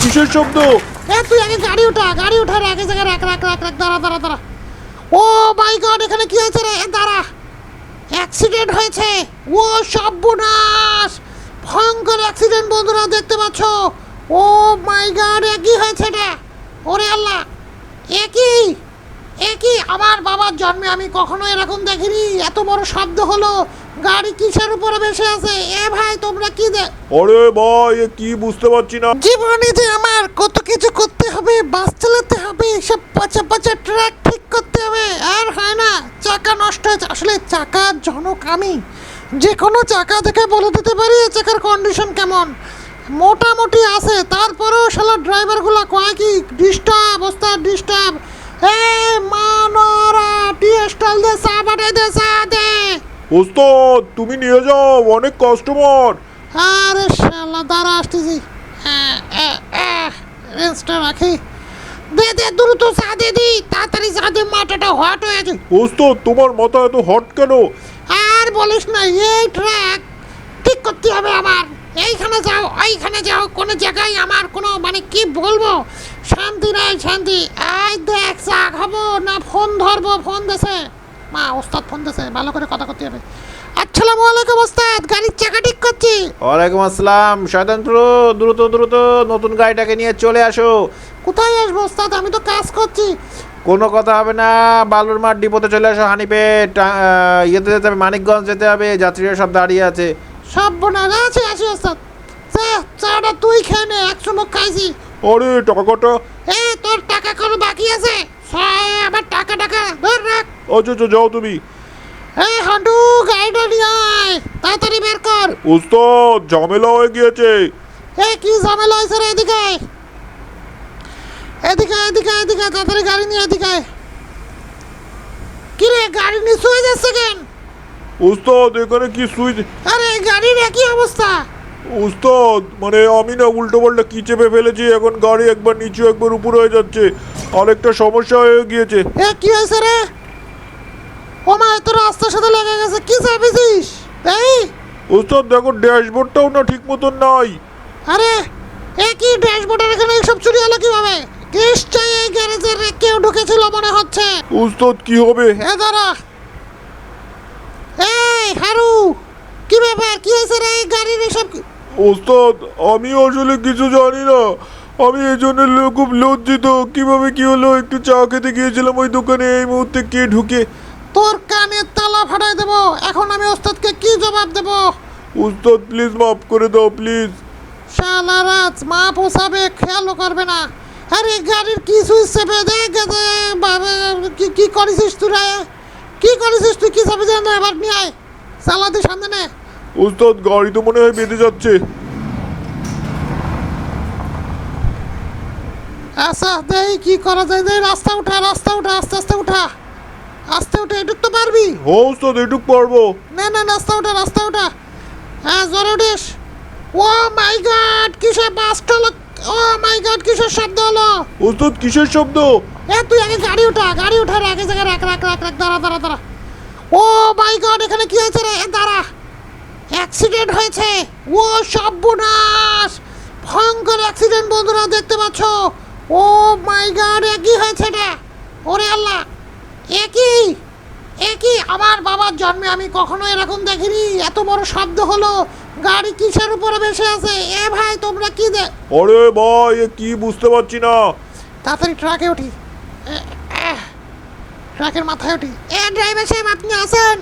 কিসের শব্দ? এ, তুই আগে গাড়ি উঠা গাড়ি উঠার আগে জায়গায় রাখ রাখ রাখ রাখ দাঁড়া দাঁড়া দাঁড়া। ও মাই গড, এখানে কি হয়েছে রে? দাঁড়া। অ্যাক্সিডেন্ট হয়েছে। ও সর্বনাশ। ভয়ঙ্কর অ্যাক্সিডেন্ট বন্ধুরা, দেখতে পাচ্ছ? ও মাই গড একই হয়েছে এটা? ওরে আল্লাহ। একই একই আমার বাবার জন্মে আমি কখনো এরকম দেখিনি। এত বড় শব্দ হলো। গাড়ি কিসের উপরে বসে আছে? এ ভাই তোমরা কি দে আরে ভাই এ কি বুঝতে পারছি না। জীবনে যে আমার কত কিছু করতে হবে বাস চালাতে হবে সব পচা পচা ট্রাক ঠিক করতে হবে আর হয় না চাকা নষ্ট হয়েছে। আসলে চাকার জনক আমি। যে কোনো চাকা দেখে বলে দিতে পারি এই চাকার কন্ডিশন কেমন। মোটামুটি আছে তারপরেও শালা ড্রাইভারগুলো কয় কি ডিস্টার্ব ওস্তাদ ডিস্টার্ব এ মানরা টি স্টল দে চা পাঠাই দে চা ওস্তাদ তুমি নিয়ে যাও অনেক কাস্টমার আরে শালা দাঁড়া আসতেছি। হ্যাঁ, রেঞ্জটা রাখি। দে দে দ্রুত চা দে দি তাড়াতাড়ি চা দে মাথাটা হট হয়ে আছে ওস্তাদ তোমার মাথা এত হট কেন? আর বলিস না এই ট্র্যাক ঠিক করতে হবে আমার। এইখানে যাও এইখানে যাও কোনো জায়গায় আমার কোনো মানে কি বলব? শান্তি নাই শান্তি। এই দেখ চা খাব না ফোন ধরবো ফোন দেছে মা ওস্তাদ ফোন দেছে ভালো করে কথা করতে হবে। আসসালামু আলাইকুম ওস্তাদ গাড়ির চাকা ঠিক করছি? ওয়ালাইকুম আসসালাম শয়তানপুর দ্রুত দ্রুত নতুন গাড়িটাকে নিয়ে চলে আসো। কোথায় আসব ওস্তাদ? আমি তো কাজ করছি। কোনো কথা হবে না বালুর মাঠ ডিপোতে চলে আসো হানিপে ইয়েতে যেতে হবে মানিকগঞ্জ যেতে হবে যাত্রীরা সব দাঁড়িয়ে আছে। সব বোনারা আছে আসি ওস্তাদ। চা চাটা তুই খেয়ে নে এক চুমুক খাইছি। আরে টাকাটা এ তোর টাকা কোনো বাকি আছে? ছয় আবার টাকা টাকা ধর রাখ। আচ্ছা আচ্ছা যাও তুমি। এই হাঁটু গাড়িটা নিয়ে আয় তাড়াতাড়ি বের কর। ওস্তাদ ঝামেলা হয়ে গিয়েছে। এ কি ঝামেলা হয়েছে রে এদিকে আয়। এদিকে আয়, এদিকে আয়, এদিকে আয়, তাড়াতাড়ি গাড়ি নিয়ে এদিকে আয়। কি রে গাড়ি নিচু হয়ে যাচ্ছে কেন? ওস্তাদ এখানে কি সুইচ? আরে গাড়ির একই অবস্থা। ওস্তাদ মানে আমি না উল্টো পাল্টা কি চেপে ফেলেছি এখন গাড়ি একবার নিচু একবার উপর হয়ে যাচ্ছে। আরেকটা সমস্যা হয়ে গিয়েছে। এ কি হয়েছে রে? ও মা তোর রাস্তার সাথে লেগে গেছে কি চাপিছিস? এই! ওস্তাদ দেখো ড্যাশবোর্ডটাও না ঠিক মতন নাই। আরে এ কি ড্যাশবোর্ডের এখানে সব চুরি হলো কীভাবে? নিশ্চয়ই এই গ্যারেজের কেউ ঢুকেছিল মনে হচ্ছে। ওস্তাদ কি হবে? এ দাঁড়া। এই হারু! কি ব্যাপার? কি হয়েছে রে? এই গাড়ির এসব ওস্তাদ আমি আসলে কিছু জানি না। আমি এই জন্য খুব লজ্জিত। কীভাবে কি হলো? একটু চা খেতে গিয়েছিলাম ওই দোকানে এই মুহূর্তে কে ঢুকে? তোর কানে তালা ফাটাই দেবো। এখন আমি ওস্তাদকে কি জবাব দেবো? ওস্তাদ প্লিজ মাফ করে দাও প্লিজ শালারাজ মা পোষাবে খেয়ালও করবে না। আরে গাড়ির কি সুইচ চেপে দেখ বাবা, কি কি করেছিস তুই রে? কি করেছিস তুই কি চাপে জানো এবার নিয়ে আয়। চালাতে সামনে নে। ওস্তাদ গাড়ি তো মনে হয় বেঁধে যাচ্ছে। আচ্ছা দেই কি করা যায়? দেই রাস্তা উঠা রাস্তা উঠা আস্তে আস্তে উঠা। আস্তে উঠে এটুক তো পারবি? হো ওস্তাদ এটুক পারব। না না রাস্তা উঠা রাস্তা উঠা। হ্যাঁ জোরে উঠিস। ও মাই গড কিসের বাসটা হলো? ও মাই গড কিসের শব্দ হলো? ওস্তাদ কিসের শব্দ? এ তুই আগে গাড়ি উঠা গাড়ি উঠার আগে জায়গায় রাখ রাখ রাখ রাখ দাঁড়া দাঁড়া দাঁড়া। ও মাই গড এখানে কি হয়েছে রে? দাঁড়া। অ্যাক্সিডেন্ট হয়েছে। ও সর্বনাশ। ভয়ঙ্কর অ্যাক্সিডেন্ট বন্ধুরা দেখতে পাচ্ছ? ও মাই গড একই হয়েছে এটা ওরে আল্লাহ একই একই আমার বাবার জন্মে আমি কখনো এরকম দেখিনি। এত বড় শব্দ হলো। গাড়ি কিসের উপরে বসে আছে? এ ভাই তোমরা কি দে আরে ভাই এ কি বুঝতে পারছি না। তাড়াতাড়ি ট্রাকে উঠি। ট্রাকের মাথায় উঠি। এ ড্রাইভার সাহেব আপনি আছেন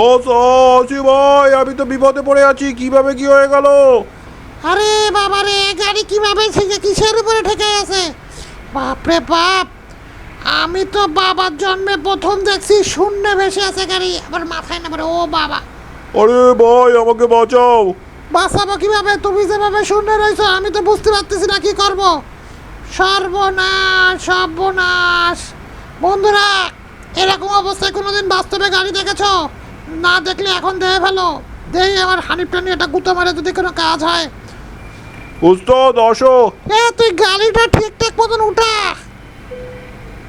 ও সাচি ভাই আমি তো বিপদে পড়ে আছি। কীভাবে কি হয়ে গেল? আরে বাবা রে গাড়ি কীভাবে কিসের উপরে ঠেকে আছে? বাপরে বাপ! আমি তো বাবার জন্মে প্রথম দেখছি শূন্য ভেসে আছে গাড়ি আবার মাথায় না ও বাবা! আরে ভাই আমাকে বাঁচাও! বাঁচাবো কীভাবে? তুমি যেভাবে শূন্য রয়েছো আমি তো বুঝতে পারতেছি না কি করব। সর্বনাশ সর্বনাশ! বন্ধুরা এরকম অবস্থায় কোনোদিন বাস্তবে গাড়ি দেখেছ? না দেখলে এখন দেখে ফেলো। দেই আমার হানিফটা নিয়ে এটা গুঁতো মারে যদি কোনো কাজ হয়। ওস্তাদ আসো। এ তুই গাড়িটা ঠিকঠাক মতন উঠা।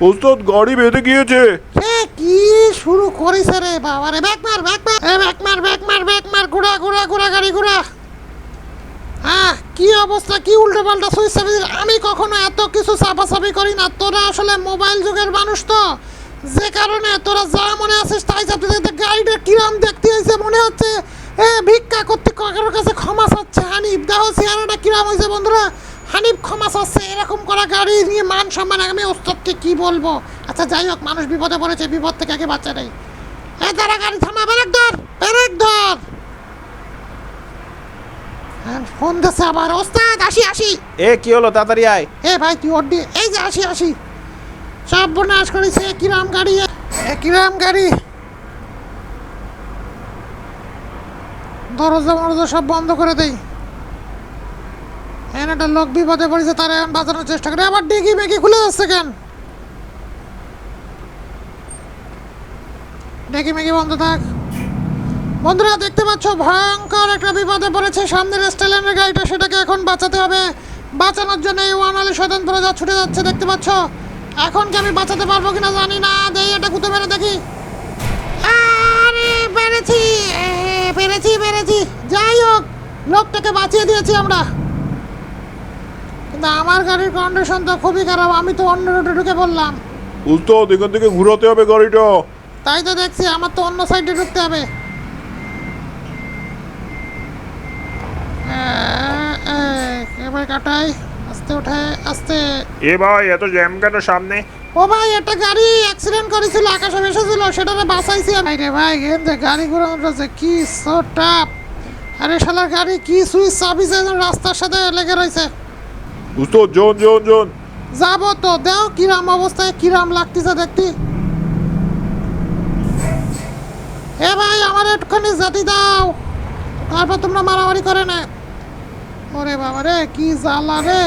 ওস্তাদ গাড়ি বেঁধে গিয়েছে। এ কি শুরু করিস রে বাবা রে? ব্যাক মার ব্যাক মার। ব্যাক মার ব্যাক মার ব্যাক মার। ঘুরা ঘুরা ঘুরা গাড়ি ঘুরা। হ্যাঁ কি অবস্থা? কি উল্টো পাল্টা সুইচ চাপি আমি কখনো এত কিছু চাপাচাপি করি না। তোরা আসলে মোবাইল যুগের মানুষ তো। যে কারণে তোরা যা মনে আছিস তাই চাপতে গাড়িটা কিরাম দেখতে হয়েছে মনে হচ্ছে এ ভিক্ষা করতে কারোর কাছে ক্ষমা চাচ্ছে হানিফ দেখো চেহারাটা কিরাম হয়েছে বন্ধুরা হানিফ এরকম করা গাড়ি নিয়ে মান সম্মান আমি ওস্তাদকে কি বলব? আচ্ছা যাই হোক মানুষ বিপদে পড়েছে বিপদ থেকে আগে বাচ্চা নেই। এ তারা গাড়ি থামা ব্রেক ধর ব্রেক ধর। হ্যাঁ, ফোন দিচ্ছে আবার। ওস্তাদ আসি আসি। এ কি হলো? তাড়াতাড়ি আয়। এ ভাই তুই দিয়ে এই যে আসি আসি। সব বনাশ করেছে কিরাম গাড়ি এ কিরাম গাড়ি। দরজা মরজা সব বন্ধ করে এখানে একটা লোক বিপদে পড়েছে, তারা এখন বাঁচানোর চেষ্টা করে। আবার ডিগি মেগি খুলে যাচ্ছে কেন? ডেকি মেগি বন্ধ থাক। বন্ধুরা, দেখতে পাচ্ছ, ভয়ঙ্কর একটা বিপদে পড়েছে। সামনের স্টেলেনের গাড়িটা সেটাকে এখন বাঁচাতে হবে। বাঁচানোর জন্য এই ওয়ান আলী শয়তান পরে যা ছুটে যাচ্ছে, দেখতে পাচ্ছ? এখন কি আমি বাঁচাতে পারব কিনা জানি না। দেই, এটা কুতো মেরে দেখি। আরে, পেরেছি! পেরেছি পেরেছি। যাই হোক, লোকটাকে বাঁচিয়ে দিয়েছি আমরা। কিন্তু আমার গাড়ির কন্ডিশন তো খুবই খারাপ আমি তো অন্য রোডে ঢুকে বললাম উস্তাদ এখান থেকে ঘুরাতে হবে গাড়িটা। তাই তো দেখছি আমার তো অন্য সাইডে ঢুকতে হবে। এবার কাটাই আস্তে উঠায় আস্তে। এ ভাই এত জ্যাম কেন সামনে? ও ভাই একটা গাড়ি অ্যাক্সিডেন্ট করেছিল আকাশে ভেসেছিল সেটারে বাঁচাইছি আমি। রে ভাই থেকে গাড়ি ঘোরানোর আছে কি সো টাপ আরে শালার গাড়ি কি সুইচ চাবি যে রাস্তার সাথে লেগে রয়েছে। উস্তাদ, জন জন জন। যাব তো, দেও কিরাম অবস্থায়, কিরাম লাগতেছে দেখতে। এ ভাই, আমার একটুখানি জাতি দাও। তারপর তোমরা মারামারি করে না। ওরে বাবা রে, কি জ্বালা রে।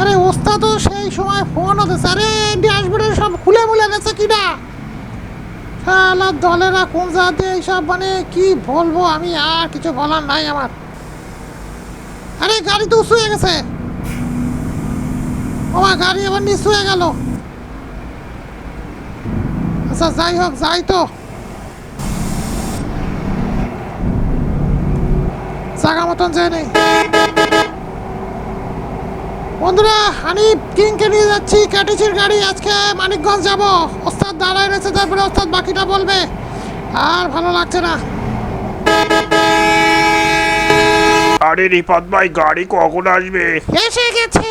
আরে ওস্তাদ তো সেই সময় ফোন হতেছে আরে ড্যাশবোর্ডের সব খুলে মুলে গেছে কিনা শালা দলেরা কোন জাতি, এইসব মানে কি বলব আমি, আর কিছু বলার নাই আমার। আরে, গাড়ি তো উঁচু হয়ে গেছে। আমার গাড়ি এবার নিচু হয়ে গেল। আচ্ছা যাই হোক, যাই তো। জায়গা মতন যায় নেই। বন্ধুরা, হানিফ কিংকে নিয়ে যাচ্ছি ক্যাটিসির গাড়ি। আজকে মানিকগঞ্জ যাব। ওস্তাদ দাঁড়ায় রয়েছে, তারপরে ওস্তাদ বাকিটা বলবে। আর ভালো লাগছে না। আরে রিপাত ভাই গাড়ি কখন আসবে? এসে গেছে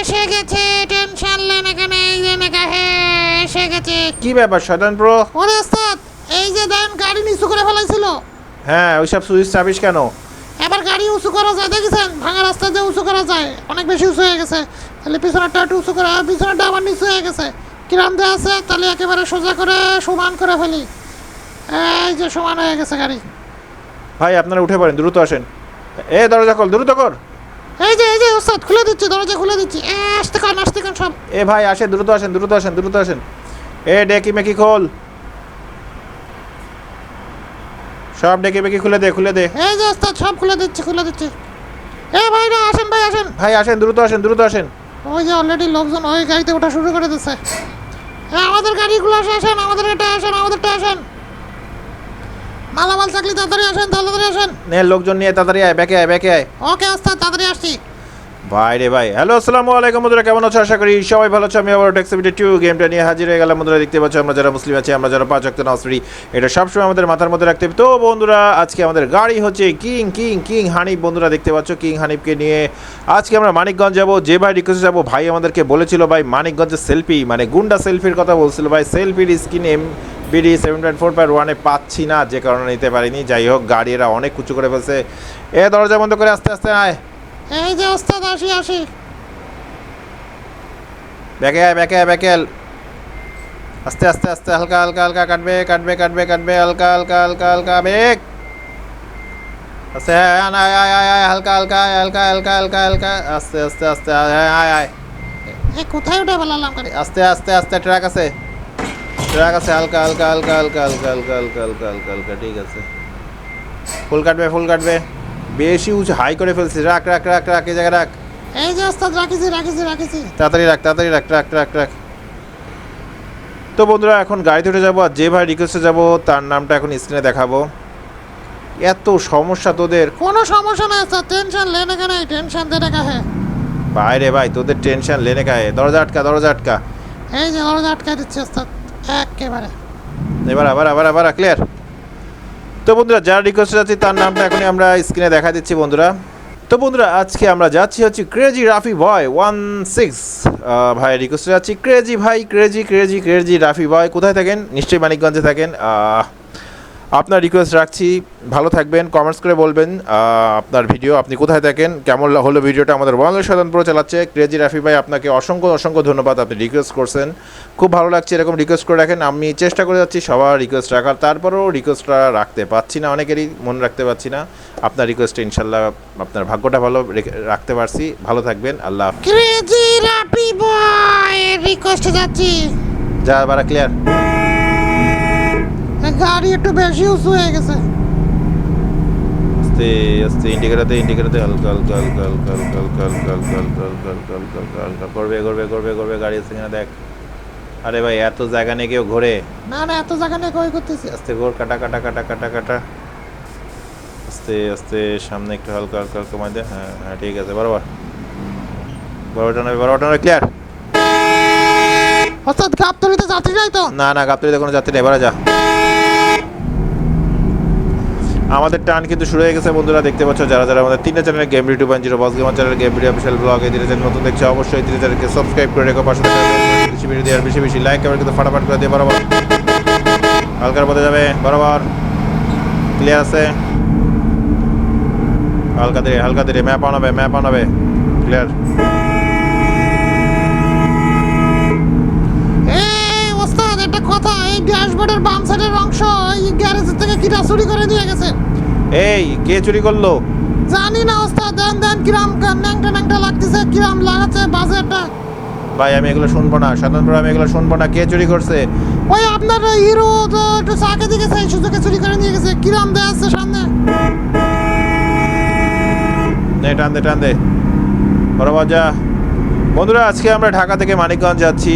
এসে গেছে টেনশন লেন এখানে এই যে নাকা হ্যাঁ এসে গেছে। কি ব্যাপার শয়তান প্রো ওরে ওস্তাদ এই যে দেন গাড়ি নিচু করে ফেলাইছিল। হ্যাঁ ওইসব সুইচ চাপিস কেন? এবার গাড়ি উঁচু করা যায় দেখেছেন? ভাঙা রাস্তা যে উঁচু করা যায় অনেক বেশি উঁচু হয়ে গেছে। তাহলে পিছনেরটা একটু উঁচু করে পিছনেরটা আবার নিচু হয়ে গেছে। কিরাম দেওয়া আছে তাহলে একেবারে সোজা করে সমান করে ফেলি। এই যে সমান হয়ে গেছে গাড়ি। ভাই আপনারা উঠে পড়েন দ্রুত আসেন। এ দরজা কল দ্রুত কর। এই যে এই যে ওস্তাদ খুলে দিচ্ছি দরজা খুলে দিচ্ছি। এ, আসতে কান আসতে কান সব। এ ভাই আসেন দ্রুত আসেন দ্রুত আসেন দ্রুত আসেন। এ ডেকি মেকি খোল। সব ডেকে মেকি খুলে দে খুলে দে। এই যে ওস্তাদ সব খুলে দিচ্ছি খুলে দিচ্ছি। এ ভাই না আসেন ভাই আসেন। ভাই আসেন দ্রুত আসেন দ্রুত আসেন। ওই যে অলরেডি লোকজন ওই গাড়িতে ওঠা শুরু করে দিচ্ছে আমাদের গাড়িগুলো আসে আসেন আমাদের এটা আসেন আমাদেরটা আসেন। মালামাল থাকলে তাড়াতাড়ি আসেন তাড়াতাড়ি আসেন। নে লোকজন নিয়ে তাড়াতাড়ি আয় ব্যাকে আয় ব্যাকে আয়। ওকে আস্তা তাড়াতাড়ি আসছি। ভাই রে ভাই। হ্যালো আসসালামু আলাইকুম বন্ধুরা, কেমন আছো? আশা করি সবাই ভালো আছো। আমি আবার টেক্সিবিটি টু গেমটা নিয়ে হাজির হয়ে গেলাম। বন্ধুরা, দেখতে পাচ্ছ, আমরা যারা মুসলিম আছি, আমরা যারা পাঁচ অক্ট নাসরি এটা সবসময় আমাদের মাথার মধ্যে রাখতে হবে। তো বন্ধুরা, আজকে আমাদের গাড়ি হচ্ছে কিং কিং কিং হানিফ বন্ধুরা, দেখতে পাচ্ছ কিং হানিফকে নিয়ে আজকে আমরা মানিকগঞ্জ যাব। যে ভাই রিকোয়েস্ট যাব, ভাই আমাদেরকে বলেছিল, ভাই মানিকগঞ্জের সেলফি মানে গুন্ডা সেলফির কথা বলছিল, ভাই সেলফির screen M BD seven point four point ওয়ানে পাচ্ছি না, যে কারণে নিতে পারিনি। যাই হোক, গাড়ি এরা অনেক উঁচু করে ফেলছে। এ, দরজা বন্ধ করে আস্তে আস্তে, আয়। এই যে ওস্তাদ আসি আসি ব্যাকে আয় ব্যাকে আয় ব্যাকে আয়। আস্তে আস্তে আস্তে হালকা হালকা হালকা কাটবে কাটবে কাটবে কাটবে হালকা হালকা হালকা হালকা বেগ আস্তে হ্যাঁ আয় আয় আয় আয় আয় হালকা হালকা আয়, হালকা হালকা হালকা হালকা আস্তে আস্তে আস্তে আয় আয় আয় আয় এ কোথায় উঠে বলালাম গাড়ি আস্তে আস্তে আস্তে ট্র্যাক আছে ট্র্যাক আছে হালকা হালকা হালকা হালকা হালকা হালকা হালকা হালকা হালকা হালকা ঠিক আছে ফুল কাটবে ফুল কাটবে বেশি উঁচু হাই করে ফেলছি। রাখ রাখ রাখ রাখ এই জায়গায় রাখ। এই যে ওস্তাদ রাখিছি রাখিছি রাখিছি। তাড়াতাড়ি রাখ তাড়াতাড়ি রাখ রাখ রাখ রাখ। তো বন্ধুরা এখন গাড়িতে উঠে যাব আর যে ভাই রিকোয়েস্টে যাব তার নামটা এখন স্ক্রিনে দেখাবো। এত সমস্যা তোদের। কোনো সমস্যা নাই স্যার টেনশন লেনে কা নাই টেনশন দেনে কা হ্যাঁ বাইরে ভাই তোদের টেনশন লেনে খায় দরজা আটকা দরজা আটকা। এই যে দরজা আটকে দিচ্ছে স্যার একেবারে। এবার আবার আবার আবার ক্লিয়ার তো বন্ধুরা, যারা রিকোয়েস্ট আছে তার নামটা এখনই আমরা স্ক্রিনে দেখা দিচ্ছি বন্ধুরা। তো বন্ধুরা, আজকে আমরা যাচ্ছি হচ্ছে crazy Rafi boy one six ভাই রিকোয়েস্ট যাচ্ছি ক্রেজি ভাই crazy crazy crazy Rafi boy কোথায় থাকেন? নিশ্চয়ই মানিকগঞ্জে থাকেন। আপনার রিকোয়েস্ট রাখছি ভালো থাকবেন কমেন্টস করে বলবেন আপনার ভিডিও আপনি কোথায় থাকেন কেমন হলো ভিডিওটা আমাদের বাংলাদেশ পুরো চালাচ্ছে। ক্রেজি রাফি ভাই আপনাকে অসংখ্য অসংখ্য ধন্যবাদ আপনি রিকোয়েস্ট করছেন। খুব ভালো লাগছে এরকম রিকোয়েস্ট করে রাখেন আমি চেষ্টা করে যাচ্ছি সবার রিকোয়েস্ট রাখার তারপরেও রিকোয়েস্টটা রাখতে পারছি না অনেকেরই মনে রাখতে পারছি না। আপনার রিকোয়েস্টে ইনশাল্লাহ আপনার ভাগ্যটা ভালো রেখে- রাখতে পারছি। ভালো থাকবেন আল্লাহ। ক্রেজি রাপি বয় রিকোয়েস্ট যাচ্ছি। যা বারা ক্লিয়ার গাড়ি একটু বেশি উঁচু হয়ে গেছে আস্তে আস্তে ইন্ডিকেটারতে ইন্ডিকেটারতে হালকা হালকা হালকা হালকা হালকা হালকা হালকা হালকা হালকা হালকা হালকা হালকা হালকা করবে করবে করবে করবে গাড়ি আছে কিনা দেখ আরে ভাই এত জায়গা নিয়ে কেউ ঘোরে না না এত জায়গা নিয়ে কই করতেছি আস্তে ঘোর কাটা কাটা কাটা কাটা কাটা আস্তে আস্তে সামনে একটু হালকা হালকা হালকা মাঝে হ্যাঁ হ্যাঁ ঠিক আছে বরাবর বরাবর টানবে বরাবর টানবে ক্লিয়ার অর্থাৎ গাবতলিতে যাত্রী নাই তো না না গাবতলিতে কোনো যাত্রী নেই এবারে যা আমাদের টান কিন্তু শুরু হয়ে গেছে বন্ধুরা, দেখতে পাচ্ছ যারা যারা আমাদের তিনটা channel game two point zero boss gamer channel game video official blog এই তিনটা চ্যানেল নতুন দেখছে অবশ্যই, তিনটা চ্যানেলকে সাবস্ক্রাইব করে রেখো, পাশে বেশি বেশি দেওয়ার বেশি বেশি লাইক কমেন্ট কিন্তু ফাটাফাট করে দিয়ে বরাবর। হালকার পথে যাবে, বরাবর। ক্লিয়ার আছে? হালকা ধীরে হালকা ধীরে ম্যাপ আনাবে ম্যাপ আনাবে ক্লিয়ার এই ওস্তাদ, একটা কথা, এই ড্যাশবোর্ডের বাম সাইডের অংশ গ্যারেজের থেকে কিরা চুরি করে নিয়ে গেছে। এই কে চুরি করল? জানি না ওস্তাদ দেন দেন কিরাম ন্যাংটা ন্যাংটা লাগতেছে কিরাম লাগাচ্ছে বাজেটটা ভাই আমি এগুলো শুনব না সাধারণত আমি এগুলো শুনব না কে চুরি করছে? ওই আপনার হিরো তো একটু চাকে দিকে সেই সুযোগে চুরি করে নিয়ে গেছে কিরাম দেয়া আছে সামনে। নে টান দে টান দে। বরাবর যা বন্ধুরা আজকে আমরা ঢাকা থেকে মানিকগঞ্জ যাচ্ছি।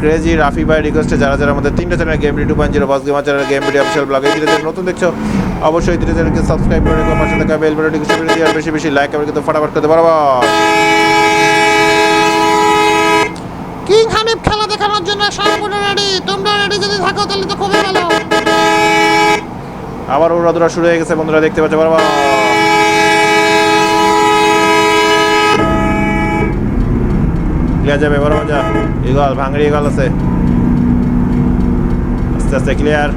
ক্রেজি রাফি ভাই রিকোয়েস্টে যারা যারা আমাদের তিনটা channel game two point zero boss gamer channel game video official blog এই তিনটা নতুন দেখছ অবশ্যই তিনটা চ্যানেলকে সাবস্ক্রাইব করে রেখো পাশে থাকা বেল কিছু করে দিয়ে আর বেশি বেশি লাইক করে কিন্তু ফটাফট করতে বরাবর। কিং হানিফ খেলা দেখানোর জন্য সম্পূর্ণ রেডি তোমরা রেডি যদি থাকো তাহলে তো খুবই ভালো। আবার ওরা শুরু হয়ে গেছে বন্ধুরা দেখতে পাচ্ছ বরাবর। ক্লিয়ার যাবে বরাবর যা ইগল ভাঙড়ি ইগল আছে। আস্তে আস্তে ক্লিয়ার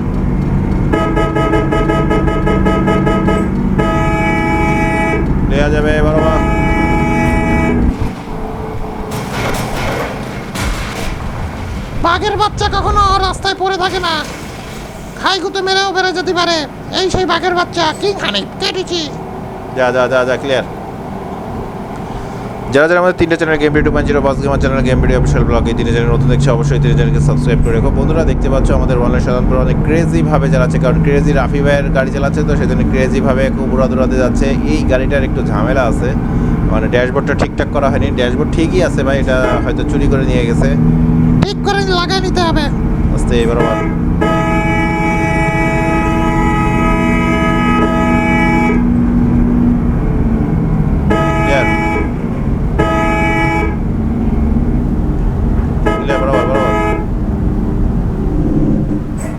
ক্লিয়ার যাবে বরাবর বাঘের বাচ্চা কখনো রাস্তায় পড়ে থাকে না। খাই গুতো মেরেও বেড়ে যেতে পারে। এই সেই বাঘের বাচ্চা কিং হানিফ কেটেছি যা যা যা যা ক্লিয়ার যারা যারা আমাদের তিনটে channel game video point zero boss gamer channel game video official blog এই তিনটে চ্যানেল নতুন দেখছে অবশ্যই তিনটে চ্যানেলকে সাবস্ক্রাইব করে রেখো। বন্ধুরা দেখতে পাচ্ছ আমাদের অনলাইন সাধারণত অনেক ক্রেজি ভাবে চালাচ্ছে কারণ ক্রেজি রাফি ভাইয়ের গাড়ি চালাচ্ছে তো সেজন্য ক্রেজি ভাবে খুব উড়াদুরাতে যাচ্ছে। এই গাড়িটার একটু ঝামেলা আছে মানে ড্যাশবোর্ডটা ঠিকঠাক করা হয়নি। ড্যাশবোর্ড ঠিকই আছে ভাই এটা হয়তো চুরি করে নিয়ে গেছে। ঠিক করে লাগাই নিতে হবে। আস্তে বরাবর ক্লিয়ার ক্লিয়ার বরাবর বরাবর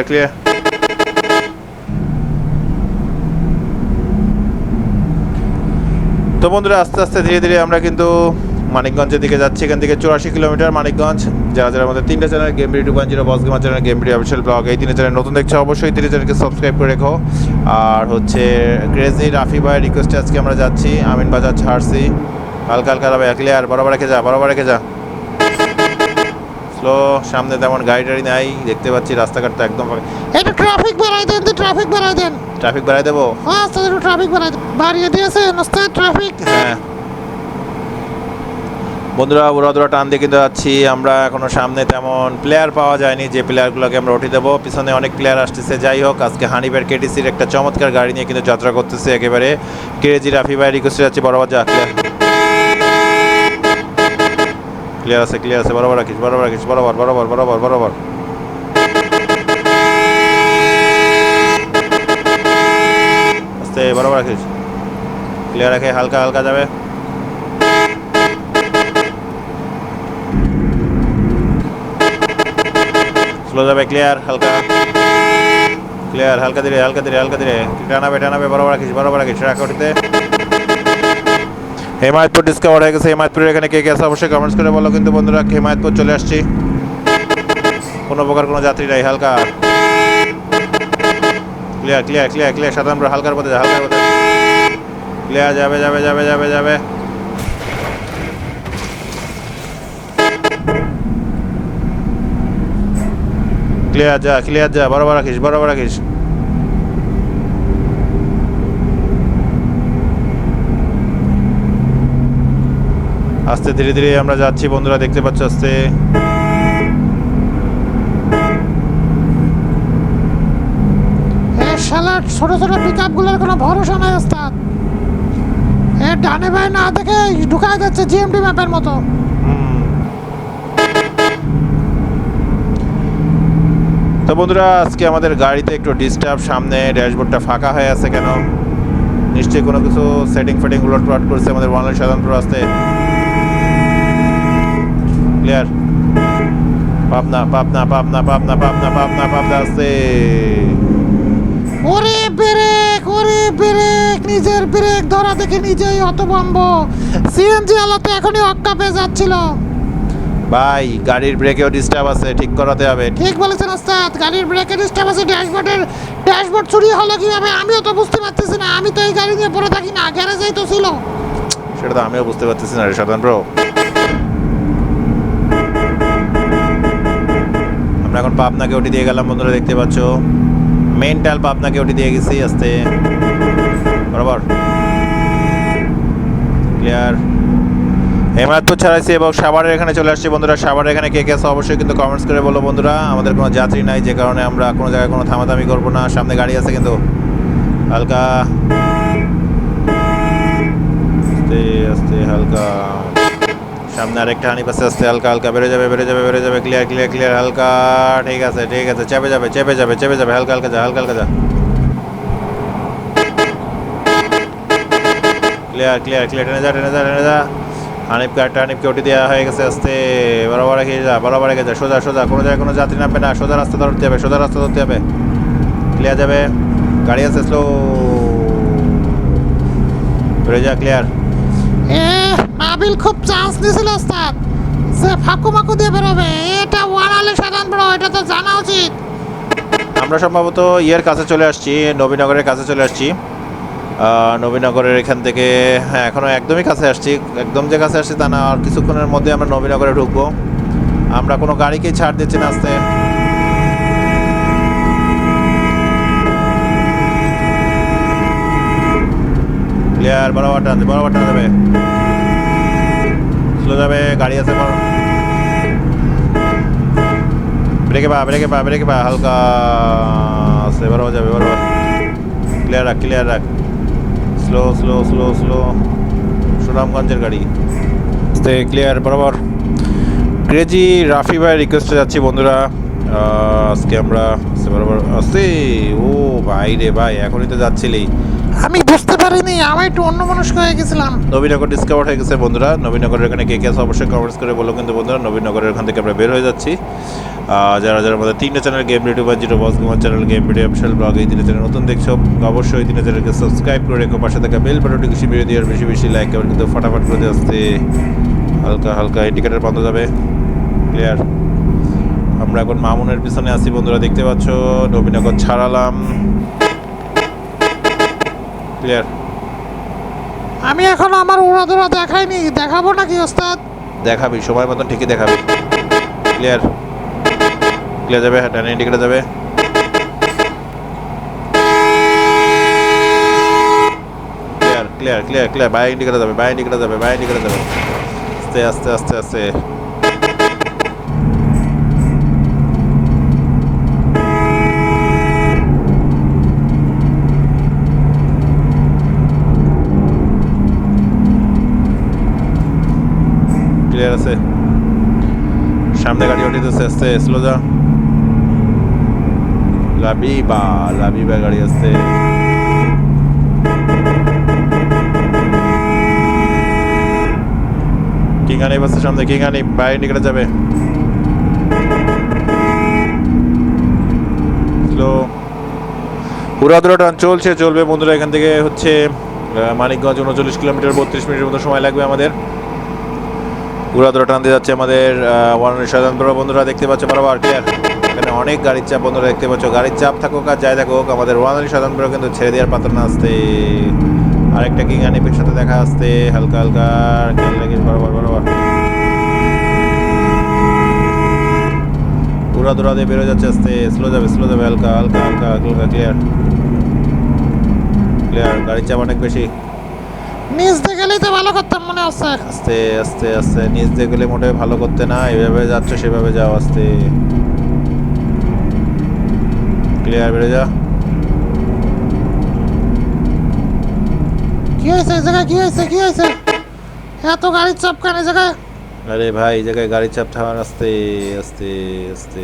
ক্লিয়ার তো বন্ধুরা, আস্তে আস্তে ধীরে ধীরে আমরা কিন্তু মানিকগঞ্জের দিকে যাচ্ছি। এখান থেকে চুরাশি কিলোমিটার মানিকগঞ্জ। যারা যারা আমাদের তিনটা channel game video two point zero boss gamer channel game video official blog এই তিনটা চ্যানেল নতুন দেখছ অবশ্যই তিনটা চ্যানেলকে সাবস্ক্রাইব করে রেখো। আর হচ্ছে ক্রেজি রাফি ভাইয়ের রিকোয়েস্টে আজকে আমরা যাচ্ছি আমিন বাজার ছাড়ছি হালকা হালকা যাবে ক্লিয়ার বরাবর রেখে যা, বরাবর রেখে যা। স্লো সামনে তেমন গাড়ি টাড়ি নাই দেখতে পাচ্ছি রাস্তাঘাটটা একদম একটু ট্রাফিক বাড়াই দেন তো ট্রাফিক বাড়াই দেন। ট্রাফিক বাড়াই দেবো? হ্যাঁ ওস্তাদ একটু ট্রাফিক বাড়াই দেন। বাড়িয়ে দিয়েছেন ওস্তাদ ট্রাফিক হ্যাঁ। বন্ধুরা উড়াদুরা টান দিয়ে কিন্তু যাচ্ছি। আমরা এখনও সামনে তেমন প্লেয়ার পাওয়া যায়নি যে প্লেয়ারগুলোকে আমরা উঠে দেবো। পিছনে অনেক প্লেয়ার আসতেছে। যাই হোক আজকে হানিবের কেটিসির একটা চমৎকার গাড়ি নিয়ে কিন্তু যাত্রা করতেছে একেবারে। কেজি রাফি ভাই রিকোয়েস্টে যাচ্ছি বরাবর যা ক্লিয়ার আছে ক্লিয়ার আছে, বরাবর রাখিস বরাবর রাখিস, বরাবর বরাবর বরাবর বরাবর। আস্তে, বরাবর রাখিস। ক্লিয়ার রাখে হালকা হালকা যাবে। স্লো যাবে ক্লিয়ার হালকা। ক্লিয়ার হালকা ধীরে হালকা ধীরে হালকা ধীরে। টানাবে টানাবে বরাবর রাখিস বরাবর রাখিস রাখিতে হেমায়তপুর ডিসকাভার হয়ে গেছে। হেমায়তপুরের এখানে কে কে আছে অবশ্যই কমেন্টস করে বলো। কিন্তু বন্ধুরা, হেমায়তপুর চলে আসছি। কোনো প্রকার কোনো যাত্রী নাই, হালকা। ক্লিয়ার ক্লিয়ার ক্লিয়ার ক্লিয়ার সাধারণ হালকার পথে হালকার পথে। ক্লিয়ার যাবে যাবে যাবে যাবে যাবে। ক্লিয়ার যা ক্লিয়ার যা। বরাবর রাখিস বরাবর রাখিস আস্তে ধীরে ধীরে আমরা যাচ্ছি বন্ধুরা দেখতে পাচ্ছ আস্তে। এ শালা ছোট ছোট পিক আপগুলোর কোনো ভরসা নাই ওস্তাদ। এ ডানে ভাই না দেখে ঢুকায় যাচ্ছে জিএমটি ম্যাপের মতো। হুম। তো বন্ধুরা আজকে আমাদের গাড়িতে একটু ডিস্টার্ব সামনে ড্যাশবোর্ডটা ফাঁকা হয়ে আছে কেন? নিশ্চয়ই কোনো কিছু সেটিং ফেটিং উলট পালট করছে আমাদের ওয়ানলাইন সাধারণ আসতে ক্লিয়ার পাবনা পাবনা পাবনা পাবনা পাবনা পাবনা পাবনা আসছে ওরে ব্রেক ওরে ব্রেক নিজের ব্রেক ধরা দেখে নিজেই হতভম্ব। সিএনজি আলাতে এখনই অক্কা পেয়ে যাচ্ছিল। ভাই গাড়ির ব্রেকেও ডিস্টার্ব আছে ঠিক করাতে হবে। ঠিক বলেছেন ওস্তাদ গাড়ির ব্রেকে ডিস্টার্ব আছে ড্যাশবোর্ডের ড্যাশবোর্ড চুরি হলো কীভাবে? আমিও তো বুঝতে পারতেছি না আমি তো এই গাড়ি নিয়ে পড়ে থাকি না গ্যারেজেই তো ছিল। সেটা তো আমিও বুঝতে পারতেছি না রে সাধারণ ব্রো এখন পাবনাকে ওটি দিয়ে গেলাম, বন্ধুরা দেখতে পাচ্ছ। মেন্টাল পাবনাকে ওটি দিয়ে গেছি, আস্তে। বরাবর। ক্লিয়ার হেমায়তপুর ছাড়াইছি এবং সাভারের এখানে চলে আসছি, বন্ধুরা। সাভারের এখানে কে কে আছে অবশ্যই কিন্তু কমেন্টস করে বলো, বন্ধুরা। আমাদের কোনো যাত্রী নাই, যে কারণে আমরা কোনো জায়গায় কোনো থামাথামি করব না। সামনে গাড়ি আছে কিন্তু। হালকা। আস্তে আস্তে, হালকা। সামনে আরেকটা হানি পাশে আস্তে, হালকা হালকা, বেড়ে যাবে বেড়ে যাবে বেড়ে যাবে ক্লিয়ার ক্লিয়ার ক্লিয়ার হালকা, ঠিক আছে ঠিক আছে, চেপে যাবে চেপে যাবে চেপে যাবে, হালকা হালকা যা, হালকা হালকা যা। ক্লিয়ার ক্লিয়ার ক্লিয়ার টেনে যা টেনে যা টেনে যা। হানিফ কার্ডটা হানিফকে ওটি দেওয়া হয়ে গেছে, আস্তে, বরাবর রেখে যা, বরাবর রেখে যা, সোজা সোজা, কোনো জায়গায় কোনো যাত্রী নামবে না, সোজা রাস্তা ধরতে হবে, সোজা রাস্তা ধরতে হবে। ক্লিয়ার যাবে, গাড়ি আছে স্লো বেড়ে যা ক্লিয়ার চান্স ওস্তাদ। সে ফাঁকু মাকু দিয়ে বেরোবে। এটা ওয়ানালে সাধারণ বড় এটা তো জানা উচিত। আমরা সম্ভবত ইয়ের কাছে চলে আসছি, নবীনগরের কাছে চলে আসছি। নবীনগরের এখান থেকে হ্যাঁ এখনও একদমই কাছে আসছি। একদম যে কাছে আসছি তা না, আর কিছুক্ষণের মধ্যে আমরা নবীনগরে ঢুকবো। আমরা কোনো গাড়িকেই ছাড় দিচ্ছি না আসতে। ক্লিয়ার বরাবর টান বরাবর টান স্লো যাবে, গাড়ি আছে বড় ব্রেকে পা ব্রেকে পা ব্রেকে পা, হালকা বরাবর যাবে বরাবর ক্লিয়ার রাখ ক্লিয়ার রাখ। স্লো স্লো স্লো স্লো সুনামগঞ্জের গাড়ি। ক্লিয়ার বরাবর। ক্রেজি রাফি ভাই রিকোয়েস্টে যাচ্ছি বন্ধুরা। আজকে আমরা আস্তে বরাবর আস্তে ও ভাই রে ভাই এখনই তো যাচ্ছিলি। আমি বুঝতে পারিনি আমি একটু অন্য মনস্ক হয়ে গেছিলাম। নবীনগর ডিসকভার হয়ে গেছে বন্ধুরা নবীনগরের এখানে কে কে আছে অবশ্যই কমেন্টস করে বলো কিন্তু বন্ধুরা নবীনগরের এখান থেকে আমরা বের হয়ে যাচ্ছি। যারা যারা আমাদের তিনটে চ্যানেল গেম ভিডিও বা zero boss gamer channel game video official blog এই তিনটে চ্যানেল নতুন দেখছ অবশ্যই এই তিনটে চ্যানেলকে সাবস্ক্রাইব করে রেখো পাশে থাকা বেল বাটনটি বেশি ভিডিও দিয়ে আর বেশি বেশি লাইক এবার কিন্তু ফটাফট করে দিয়ে আসতে। হালকা হালকা ইন্ডিকেটার বন্ধ যাবে ক্লিয়ার আমরা এখন মামুনের পিছনে আছি বন্ধুরা দেখতে পাচ্ছ? নবীনগর ছাড়ালাম। ক্লিয়ার আমি এখন আমার উড়াদুরা দেখাইনি দেখাবো নাকি ওস্তাদ? দেখাবি সময় মতন ঠিকই দেখাবি। ক্লিয়ার ক্লিয়ার যাবে? ডানে ইন্ডিকেটার যাবে? Clear clear clear clear by indicator যাবে বাই ইন্ডিকেটার যাবে বাই ইন্ডিকেটার যাবে। আস্তে আস্তে আস্তে আস্তে। ক্লিয়ার আছে। সামনে গাড়ি উঠিতেছে আস্তে স্লো যা। লাবিবা লাবিবা গাড়ি আসছে। কিং বাসে সামনে কিংগানি বাইরে নিকটে যাবে। স্লো উড়াদুড়াটান চলছে, চলবে বন্ধুরা, এখান থেকে হচ্ছে মানিকগঞ্জ উনচল্লিশ কিলোমিটার, বত্রিশ মিনিটের মতো সময় লাগবে আমাদের। উড়াদুরা টান দিয়ে যাচ্ছে আমাদের ওয়ান সাধারণপুর বন্ধুরা দেখতে পাচ্ছ বরাবর ক্লিয়ার এখানে অনেক গাড়ির চাপ বন্ধুরা দেখতে পাচ্ছ। গাড়ির চাপ থাকুক আর যাই থাকুক, আমাদের ওয়ান সাধারণপুর কিন্তু ছেড়ে দেওয়ার পাত্র না আসতে। আরেকটা কিং আনিপের সাথে দেখা আসতে, হালকা হালকা খেয়াল রাখিস বরাবর বরাবর। উড়া দুরা দিয়ে বেরো যাচ্ছে আস্তে। স্লো যাবে স্লো যাবে, হালকা হালকা হালকা হালকা ক্লিয়ার ক্লিয়ার গাড়ির চাপ অনেক বেশি। দিয়ে গেলেই তো ভালো মনে হচ্ছে আস্তে আস্তে আস্তে। নিচ দিয়ে গেলে মোটে ভালো করতে না এভাবে যাচ্ছ সেভাবে যাও আস্তে। ক্লিয়ার বেড়ে যা। কি হয়েছে এই জায়গায়? কি হয়েছে? কি হয়েছে? এত গাড়ির চাপ কেন এই জায়গায়? আরে ভাই এই জায়গায় গাড়ির চাপ থামার আস্তে আস্তে আস্তে।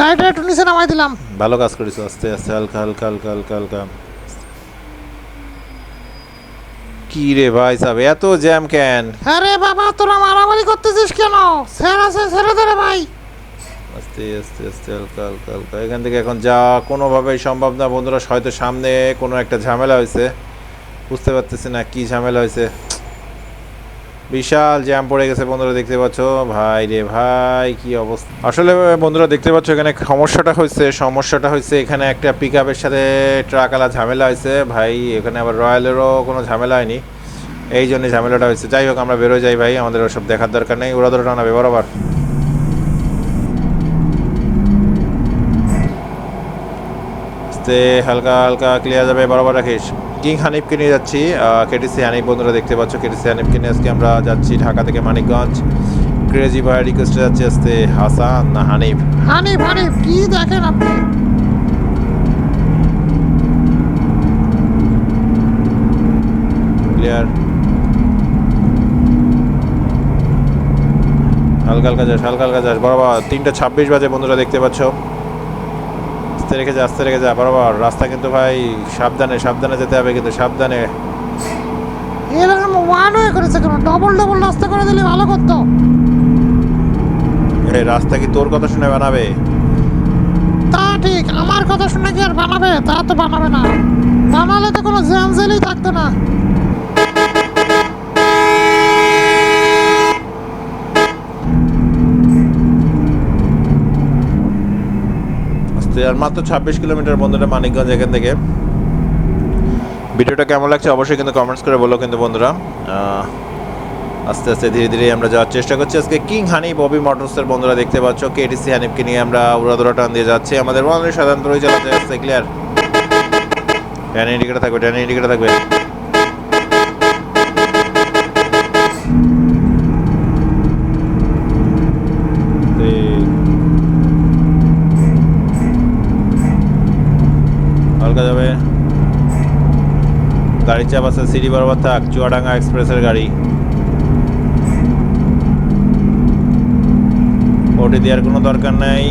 গাড়িটা একটু নিচে নামাই দিলাম। ভালো কাজ করিস আস্তে আস্তে হালকা হালকা হালকা হালকা হালকা। কি রে ভাই সাহেব এত জ্যাম কেন? আরে বাবা তোরা মারামারি করতেছিস কেন? স্যার আছে ছেড়ে দে রে ভাই। আস্তে আস্তে আস্তে হালকা হালকা হালকা। এখান থেকে এখন যা কোনোভাবেই সম্ভব না। বন্ধুরা হয়তো সামনে কোনো একটা ঝামেলা হয়েছে। বুঝতে পারতেছি না কি ঝামেলা হয়েছে। বিশাল জ্যাম পড়ে গেছে বন্ধুরা, দেখতে পাচ্ছ? ভাই রে ভাই, কি অবস্থা? আসলে, বন্ধুরা, দেখতে পাচ্ছ এখানে সমস্যাটা হয়েছে সমস্যাটা হয়েছে এখানে একটা পিক আপের সাথে ট্রাকালা ঝামেলা হয়েছে। ভাই, এখানে আবার রয়্যালেরও কোনো ঝামেলা হয়নি। এই জন্য ঝামেলাটা হয়েছে। যাই হোক, আমরা বেরো যাই ভাই, আমাদের ওসব দেখার দরকার নেই। ওরা ধরে টানাবে বরাবর। হালকা হালকা ক্লিয়ার যাবে, বরাবর রাখিস। কিং হানিফকে নিয়ে যাচ্ছি। কেটিসি হানিফ বন্ধুরা দেখতে পাচ্ছ কেটিসি হানিফকে নিয়ে আজকে আমরা যাচ্ছি ঢাকা থেকে মানিকগঞ্জ। ক্রেজি ভাইয়ের রিকোয়েস্টে যাচ্ছি আস্তে হাসান না হানিফ? হানিফ হানিফ কি দেখেন আপনি? ক্লিয়ার হালকা হালকা যাস হালকা হালকা যাস। বরাবর তিনটা ছাব্বিশ বাজে বন্ধুরা দেখতে পাচ্ছ। আস্তে রেখে যা আস্তে রেখে যা বরাবর রাস্তা কিন্তু ভাই সাবধানে সাবধানে যেতে হবে কিন্তু সাবধানে। এরকম ওয়ান ওয়ে করেছে কেন ডবল ডবল রাস্তা করে দিলে ভালো করতো। এই রাস্তা কি তোর কথা শুনে বানাবে? তা ঠিক আমার কথা শুনে কি আর বানাবে? তা তো বানাবে না। বানালে তো কোনো জ্যাম জেলই থাকতো না। আস্তে আর মাত্র ছাব্বিশ কিলোমিটার বন্ধুরা মানিকগঞ্জ এখান থেকে। ভিডিওটা কেমন লাগছে অবশ্যই কিন্তু কমেন্টস করে বলো কিন্তু বন্ধুরা। আস্তে আস্তে ধীরে ধীরে আমরা যাওয়ার চেষ্টা করছি। আজকে কিং হানি ববি মোটরসের বন্ধুরা দেখতে পাচ্ছ। কে কেটিসি হানিফকে নিয়ে আমরা উড়াদুরা টান দিয়ে যাচ্ছি। আমাদের সাধারণত রয়েছে ক্লিয়ার ট্যান ইন্ডিকেটার থাকবে ট্যান ইন্ডিকেটার থাকবে ঠিক। হালকা যাবে গাড়ির চাপ আছে সিটি বরাবর থাক, চুয়াডাঙ্গা এক্সপ্রেসের গাড়ি। ওটি দেওয়ার কোনো দরকার নাই।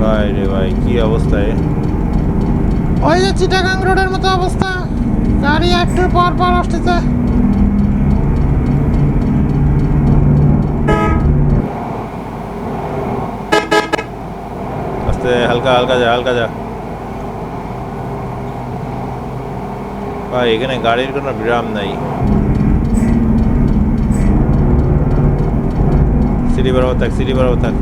ভাই রে ভাই, কি অবস্থায় ওই যে চিটাগাং রোডের মতো অবস্থা। গাড়ি একটু পর পর আসতেছে। আস্তে, হালকা হালকা যা হালকা যা। ভাই, এখানে গাড়ির কোনো বিরাম নাই। সিটি বরাবর থাক সিটি বরাবর থাক।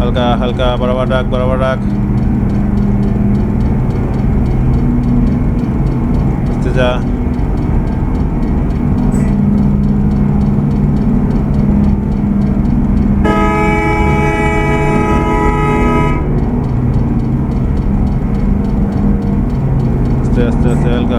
হালকা হালকা, বরাবর রাখ বরাবর রাখ আস্তে যা আস্তে আস্তে আস্তে হালকা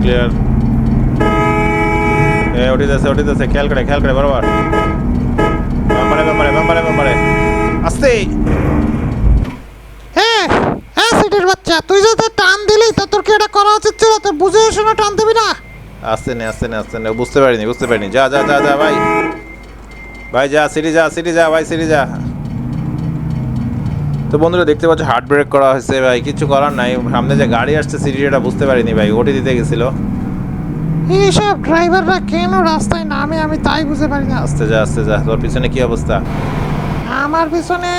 ক্লিয়ার উঠিতেছে উঠিতেছে। খেয়াল করে খেয়াল করে বরাবর। বাম্বারে বাম্বারে বাম্বারে বাম্বারে আস্তে হ্যাঁ হ্যাঁ সিটির বাচ্চা তুই টান দিলি তো তোর কি এটা করা উচিত ছিল? বুঝে শুনে টান দিবি না? আস্তে নে আস্তে নে আস্তে নে। বুঝতে পারিনি বুঝতে পারিনি। যা যা যা যা ভাই। ভাই যা সিটি যা সিটি যা ভাই সিটি যা। তো বন্ধুরা দেখতে পাচ্ছ হার্ট ব্রেক করা হয়েছে ভাই। কিছু করার নাই। সামনে যে গাড়ি আসছে সিটি এটা বুঝতে পারিনি ভাই। ওটি দিতে গেছিল। এইসব ড্রাইভাররা কেন রাস্তায় নামে? আমি তাই বুঝতে পারি না। আস্তে যা আস্তে যা। তোর পিছনে কি অবস্থা? আমার পিছনে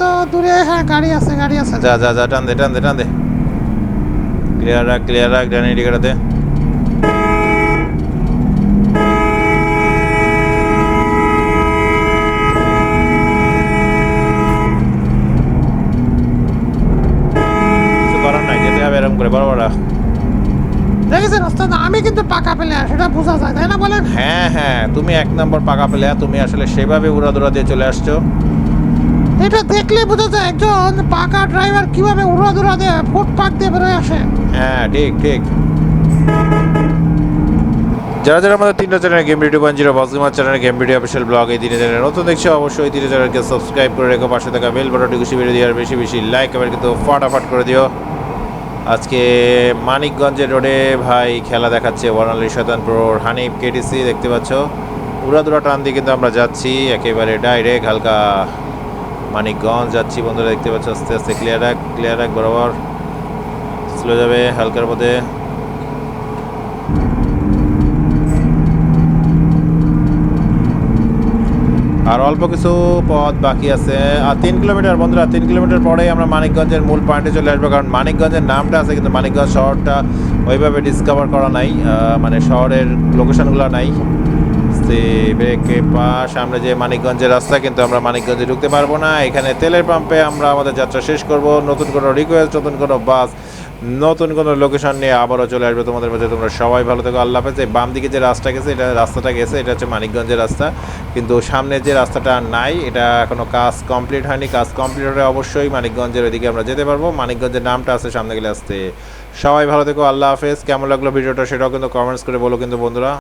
তো দূরে হ্যাঁ গাড়ি আছে গাড়ি আছে। যা যা যা টান দে টান দে টান দে। ক্লিয়ার রাখ ক্লিয়ার রাখ হবে এরকম করে বড় বড় দেখেছেন ওস্তাদ আমি কিন্তু পাকা পেলে সেটা বোঝা যায় তাই না বলেন? হ্যাঁ হ্যাঁ তুমি এক নম্বর পাকা পেলে তুমি আসলে সেভাবে উড়াদুরা দিয়ে চলে আসছো। এটা দেখলে বোঝা যায় একজন পাকা ড্রাইভার কীভাবে উড়াদুরা দিয়ে ফুটপাক দিয়ে বেরোয় আসে। হ্যাঁ ঠিক ঠিক। যারা যারা আমাদের তিনটা channel game video point zero বক্সিমার channel game video official blog এই তিনটা চ্যানেল নতুন দেখছ অবশ্যই তিনটা চ্যানেলকে সাবস্ক্রাইব করে রেখো পাশে থাকা বেল বাটনটি খুশি বেরিয়ে দিয়ে আর বেশি বেশি লাইক এবার কিন্তু ফটাফট করে দিও। আজকে মানিকগঞ্জের রোডে ভাই খেলা দেখাচ্ছে বর্ণালী শতানপুর হানিফ কেটিসি, দেখতে পাচ্ছ? উড়াদুরা টান দিয়ে কিন্তু আমরা যাচ্ছি, একেবারে ডাইরেক্ট হালকা মানিকগঞ্জ যাচ্ছি বন্ধুরা, দেখতে পাচ্ছ আস্তে আস্তে ক্লিয়ার রাখ ক্লিয়ার রাখ বরাবর। স্লো যাবে হালকার মধ্যে। আর অল্প কিছু পথ বাকি আছে। আর তিন কিলোমিটার, বন্ধুরা, তিন কিলোমিটার পরেই আমরা মানিকগঞ্জের মূল পয়েন্টে চলে আসব। কারণ মানিকগঞ্জের নামটা আছে, কিন্তু মানিকগঞ্জ শহরটা ওইভাবে ডিসকভার করা নাই। মানে শহরের লোকেশনগুলো নাই। ব্রেকে পা সামনে যে মানিকগঞ্জের রাস্তা, কিন্তু আমরা মানিকগঞ্জে ঢুকতে পারব না। এখানে তেলের পাম্পে আমরা আমাদের যাত্রা শেষ করব। নতুন কোনো রিকোয়েস্ট নতুন কোনো বাস নতুন কোনো লোকেশন নিয়ে আবারও চলে আসবে তোমাদের মাঝে। তোমরা সবাই ভালো থেকো, আল্লাহ হাফেজ। এই বাম দিকে যে রাস্তা গেছে, এটা রাস্তাটা গেছে, এটা হচ্ছে মানিকগঞ্জের রাস্তা। কিন্তু সামনে যে রাস্তাটা নাই, এটা এখনও কাজ কমপ্লিট হয়নি। কাজ কমপ্লিট হলে অবশ্যই মানিকগঞ্জের ওইদিকে আমরা যেতে পারব। মানিকগঞ্জের নামটা আছে সামনে গেলে আসতে। সবাই ভালো থেকো, আল্লাহ হাফেজ। কেমন লাগল ভিডিওটা সেটাও কিন্তু কমেন্টস করে বলো কিন্তু বন্ধুরা।